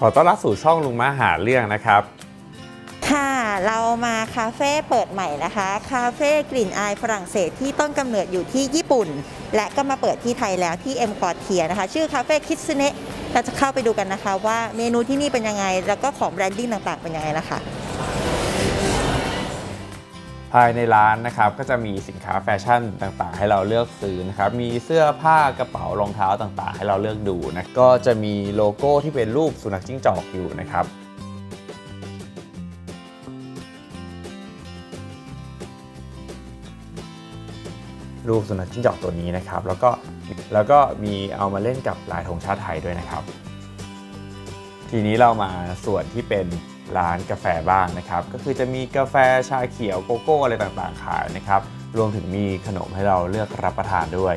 ขอต้อนรับสู่ช่องลุงมาหาเรื่องนะครับ ค่ะ เรามาคาเฟ่เปิดใหม่นะคะ คาเฟ่กลิ่นอายฝรั่งเศสที่ต้นกำเนิดอยู่ที่ญี่ปุ่น และก็มาเปิดที่ไทยแล้วที่เอ็มคอเทียนะคะ ชื่อคาเฟ่คิดซึเนะเราจะเข้าไปดูกันนะคะ ว่าเมนูที่นี่เป็นยังไง แล้วก็ของแบรนดิ้งต่างๆเป็นยังไงนะคะ ภายในร้านนะครับก็จะมีสินค้าแฟชั่นต่างๆ ให้เราเลือกซื้อนะครับมีเสื้อผ้ากระเป๋ารองเท้าต่างๆ ให้เราเลือกดูนะก็จะมีโลโก้ที่เป็นรูปสุนัขจิ้งจอกอยู่นะครับรูปสุนัขจิ้งจอกตัวนี้นะครับ แล้วก็แล้วก็มีเอามาเล่นกับลายธงชาติไทยด้วยนะครับ ทีนี้เรามาส่วนที่เป็น ร้านกาแฟบ้างนะครับ ก็คือจะมีกาแฟชาเขียวโกโก้อะไรต่างๆขายนะครับ รวมถึงมีขนมให้เราเลือกรับประทานด้วย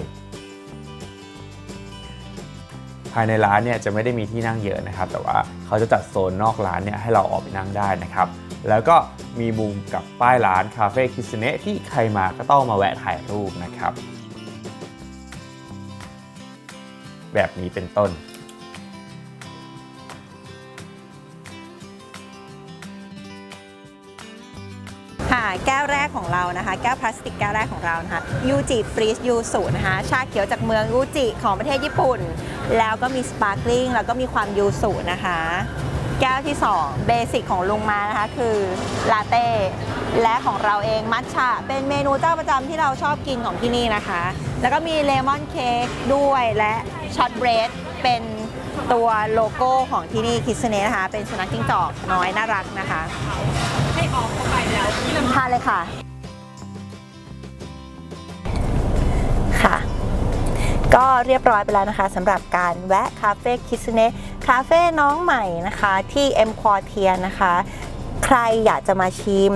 ภายในร้านเนี่ยจะไม่ได้มีที่นั่งเยอะนะครับ แต่ว่าเขาจะจัดโซนนอกร้านเนี่ยให้เราออกไปนั่งได้นะครับแล้วก็มีมุมกับป้ายร้านคาเฟ่คิสเนะที่ใครมาก็ต้องมาแวะถ่ายรูปนะครับ แบบนี้เป็นต้น แก้วแรกของเรานะคะ แก้วพลาสติกแก้วแรกของเรานะคะยูจิฟรีสยูสุนะคะชาเขียวจากเมืองยูจิของประเทศญี่ปุ่น แล้วก็มีสปาร์คลิงแล้วก็มีความยูสุนะคะ แก้วที่2เบสิกของลุงมานะคะคือลาเต้และของเราเองมัทฉะเป็นเมนูเจ้าประจำที่เราชอบกินของที่นี่นะคะ แล้วก็มีเลมอนเค้กด้วยและช็อตเบรดเป็น ตัวโลโก้ของที่นี่คิสเนนะคะ เป็นสุนัขจิ้งจอกน้อยน่ารักนะคะทานเลยค่ะ ค่ะ ก็เรียบร้อยไปแล้วนะคะสำหรับการแวะคาเฟ่คิสเนะคาเฟ่น้องใหม่นะคะที่เอ็มควอเทียนะคะใครอยากจะมาชิม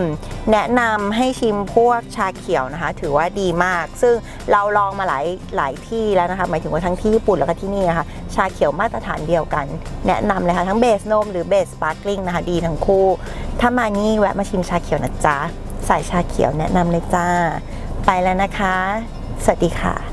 แนะนำให้ชิมพวกชาเขียวนะคะ ถือว่าดีมาก ซึ่งเราลองมาหลายหลายที่แล้วนะคะ หมายถึงว่าทั้งที่ญี่ปุ่นแล้วก็ที่นี่นะคะ ชาเขียวมาตรฐานเดียวกัน แนะนำเลยค่ะ ทั้งเบสนมหรือเบสสปาร์คลิงนะคะดีทั้งคู่ ถ้ามานี่แวะมาชิมชาเขียวนะจ๊ะสายชาเขียวแนะนำเลยจ้า ไปแล้วนะคะ สวัสดีค่ะ